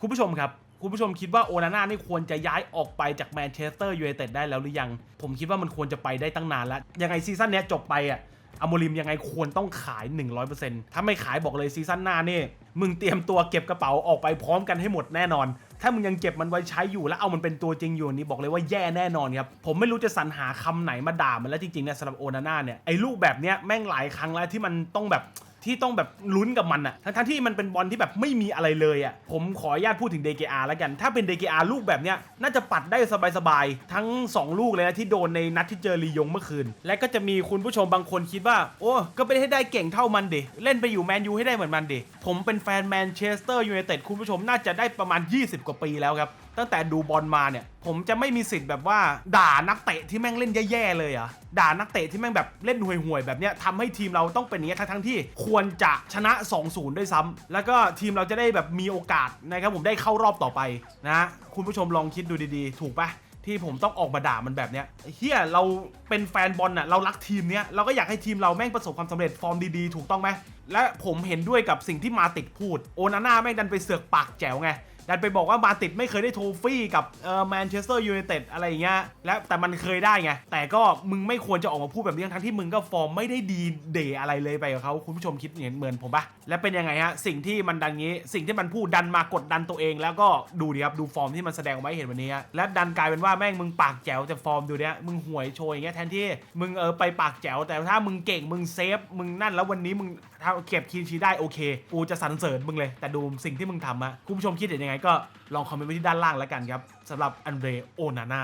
คุณผู้ชมครับ คุณผู้ชมคิดว่าโอนาน่านี่ควรจะย้ายออกไปจากแมนเชสเตอร์ยูไนเต็ดได้แล้วหรือยัง ผมคิดว่ามันควรจะไปได้ตั้งนานแล้ว ยังไงซีซั่นนี้จบไปอะอโมริมยังไงควรต้องขาย 100%ถ้าไม่ขายบอกเลยซีซั่นหน้านี่มึงเตรียมตัวเก็บกระเป๋าออกไปพร้อมกันให้หมดแน่นอน ถ้ามึงยังเก็บมันไว้ใช้อยู่แล้วเอามันเป็นตัวจริงอยู่นี่บอกเลยว่าแย่แน่นอนครับ ผมไม่รู้จะสรรหาคำไหนมาด่ามันแล้วจริงๆเนี่ยสำหรับโอนาน่าเนี่ยไอ้ลูกแบบเนี้ยแม่งหลายครั้งแล้วที่มันต้องแบบ ที่ต้องแบบลุ้นกับมันอะทั้งๆที่มันเป็นบอลที่แบบไม่มีอะไรเลยอะผมขออนุญาตพูดถึง DKR แล้วกัน ถ้าเป็น DKR ลูกแบบเนี้ยน่าจะปัดได้สบายๆ ทั้ง 2 ลูกเลยนะที่โดนในนัดที่เจอลียงเมื่อคืน และก็จะมีคุณผู้ชมบางคนคิดว่า โอ้ก็ไม่ได้ให้ได้เก่งเท่ามันเดเล่นไปอยู่แมนยูให้ได้เหมือนมันเดผมเป็นแฟนแมนเชสเตอร์ยูไนเต็ดคุณผู้ชมน่าจะได้ประมาณ 20 กว่าปีแล้วครับตั้งแต่ดูบอลมาเนี่ยผมจะไม่มีสิทธิ์แบบว่าด่านักเตะที่แม่งเล่นแย่ๆเลยอะด่านักเตะที่แม่งแบบเล่นห่วยๆแบบเนี้ยทำให้ทีมเราต้องเป็นอย่างเงี้ยทั้งๆที่ควรจะชนะ 2-0 ด้วยซ้ำแล้วก็ทีมเราจะได้แบบมีโอกาสนะครับผมได้เข้ารอบต่อไปนะคุณผู้ชมลองคิดดูดีๆ ถูกปะที่ผมต้องออกมาด่ามันแบบเนี้ยเฮียเราเป็นแฟนบอลน่ะเรารักทีมเนี้ยเราก็อยากให้ทีมเราแม่งประสบความสำเร็จฟอร์มดีๆ ถูกต้องไหมและผมเห็นด้วยกับสิ่งที่มาติดพูด โอนาน่าแม่งดันไปเสือกปากแจ๋วไง ดันไปบอกว่ามาติดไม่เคยได้โทฟี่กับเออแมนเชสเตอร์ยูไนเต็ดอะไรอย่างเงี้ยและแต่มันเคยได้ไง แต่ก็มึงไม่ควรจะออกมาพูดแบบนี้ทั้งที่มึงก็ฟอร์มไม่ได้ดีเดอะไรเลยไปกับเขาคุณผู้ชมคิดเห็นเหมือนผมปะและเป็นยังไงฮะสิ่งที่มันดันงี้ สิ่งที่มันพูดดันมากดดันตัวเอง แล้วก็ดูดิครับดูฟอร์มที่มันแสดงออกมาให้เห็นวันนี้และดันกลายเป็นว่าแม่งมึงปากแจ๋วแต่ฟอร์มดูเนี้ยมึงห่วยโชยอย่างเงี้ยแทนที่มึงเออไปปากแจ๋วแต่ถ้ามึงเก่งมึงเซฟมึงนั่นแล้ววันนี้มึงถ้าเก็บคีนชีได้โอเคกูจะสรรเสริญมึงเลย แต่ดูสิ่งที่มึงทำอะคุณผู้ชมคิดเห็นยังไงก็ลองคอมเมนต์ไว้ที่ด้านล่างแล้วกันครับสำหรับอันเดรโอนาน่า